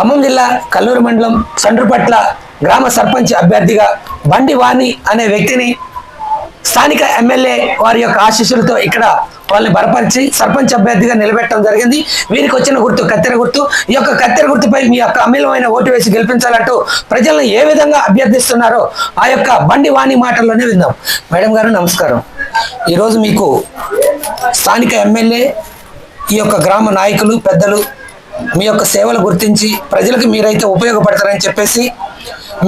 ఖమ్మం జిల్లా కల్లూరు మండలం చండ్రుపట్ల గ్రామ సర్పంచ్ అభ్యర్థిగా బండి వాణి అనే వ్యక్తిని స్థానిక ఎమ్మెల్యే వారి యొక్క ఆశీస్సులతో ఇక్కడ వాళ్ళని బలపరిచి సర్పంచ్ అభ్యర్థిగా నిలబెట్టడం జరిగింది. వీరికి వచ్చిన గుర్తు కత్తెర గుర్తు. ఈ యొక్క కత్తెర గుర్తుపై మీ యొక్క అమీలమైన ఓటు వేసి గెలిపించాలంటూ ప్రజలను ఏ విధంగా అభ్యర్థిస్తున్నారో ఆ యొక్క బండి వాణి మాటల్లోనే విందాం. మేడం గారు నమస్కారం. ఈరోజు మీకు స్థానిక ఎమ్మెల్యే ఈ యొక్క గ్రామ నాయకులు పెద్దలు మీ యొక్క సేవలు గుర్తించి ప్రజలకు మీరైతే ఉపయోగపడతారని చెప్పేసి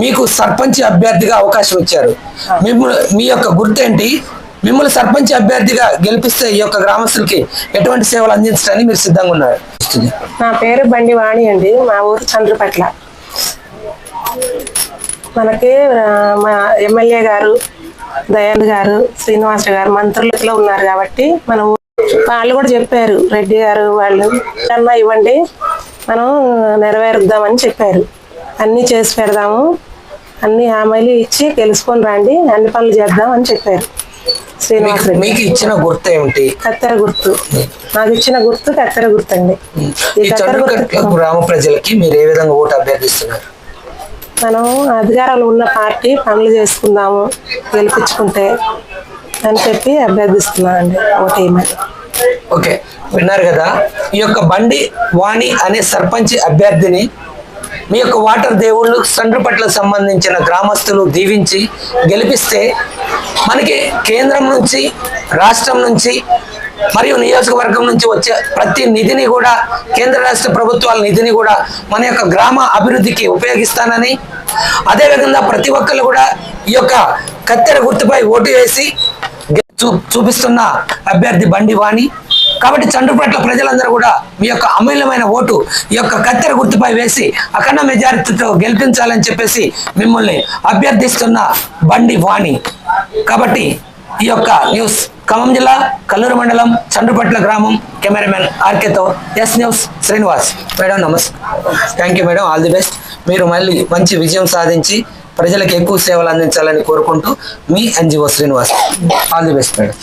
మీకు సర్పంచ్ అభ్యర్థిగా అవకాశం ఇచ్చారు. మిమ్మల్ని మీ యొక్క గుర్తేంటి? మిమ్మల్ని సర్పంచ్ అభ్యర్థిగా గెలిపిస్తే ఈ యొక్క గ్రామస్తులకి ఎటువంటి సేవలు అందించడానికి మీరు సిద్ధంగా ఉన్నారు? నా పేరు బండి వాణి అండి. మా ఊరు చంద్రపట్ల. మనకి మా ఎమ్మెల్యే గారు దయానంద్ గారు శ్రీనివాస గారు మంత్రులతో ఉన్నారు కాబట్టి మన వాళ్ళు కూడా చెప్పారు రెడ్డి గారు వాళ్ళు అన్నా ఇవ్వండి మనం నెరవేరుద్దామని చెప్పారు. అన్నీ చేసి పెడదాము అన్ని హామీలు ఇచ్చి గెలుచుకొని రండి అన్ని పనులు చేద్దాం అని చెప్పారు. శ్రీనివాస రెడ్డి. మీకు ఇచ్చిన గుర్తు ఏమిటి? కత్తెర గుర్తు. నాకు ఇచ్చిన గుర్తు కత్తెర గుర్తు అండి. ఈ కత్తెర గుర్తు గ్రామ ప్రజలకి మీరు ఏ విధంగా ఓటు అభ్యర్థిస్తున్నారు? మనం అధికారంలో ఉన్న పార్టీ పనులు చేసుకుందాము గెలిపించుకుంటే అని చెప్పి అభ్యర్థిస్తున్నానండి ఓటేయమని. ఓకే విన్నారు కదా? ఈ యొక్క బండి వాణి అనే సర్పంచ్ అభ్యర్థిని మీ యొక్క వాటర్ దేవుళ్ళు సండ్రుపట్లకు సంబంధించిన గ్రామస్తులు దీవించి గెలిపిస్తే మనకి కేంద్రం నుంచి రాష్ట్రం నుంచి మరియు నియోజకవర్గం నుంచి వచ్చే ప్రతి నిధిని కూడా కేంద్ర రాష్ట్ర ప్రభుత్వాల నిధిని కూడా మన యొక్క గ్రామ అభివృద్ధికి ఉపయోగిస్తానని అదేవిధంగా ప్రతి ఒక్కరు కూడా ఈ యొక్క కత్తెర గుర్తుపై ఓటు వేసి చూ- చూపిస్తున్న అభ్యర్థి బండి వాణి. కాబట్టి చండ్రుపట్ల ప్రజలందరూ కూడా మీ యొక్క అమూల్యమైన ఓటు ఈ యొక్క కత్తెర గుర్తుపై వేసి అఖండ మెజారిటీతో గెలిపించాలని చెప్పేసి మిమ్మల్ని అభ్యర్థిస్తున్న బండి వాణి. కాబట్టి ఈ యొక్క న్యూస్ ఖమ్మం జిల్లా కల్లూరు మండలం చండ్రుపట్ల గ్రామం కెమెరామెన్ ఆర్కేతో ఎస్ న్యూస్ శ్రీనివాస్. మేడం నమస్తే. Thank you madam. All the best మీరు మళ్ళీ మంచి విజయం సాధించి ప్రజలకు ఎక్కువ సేవలు అందించాలని కోరుకుంటూ మీ NGO Srinivas. All the best madam.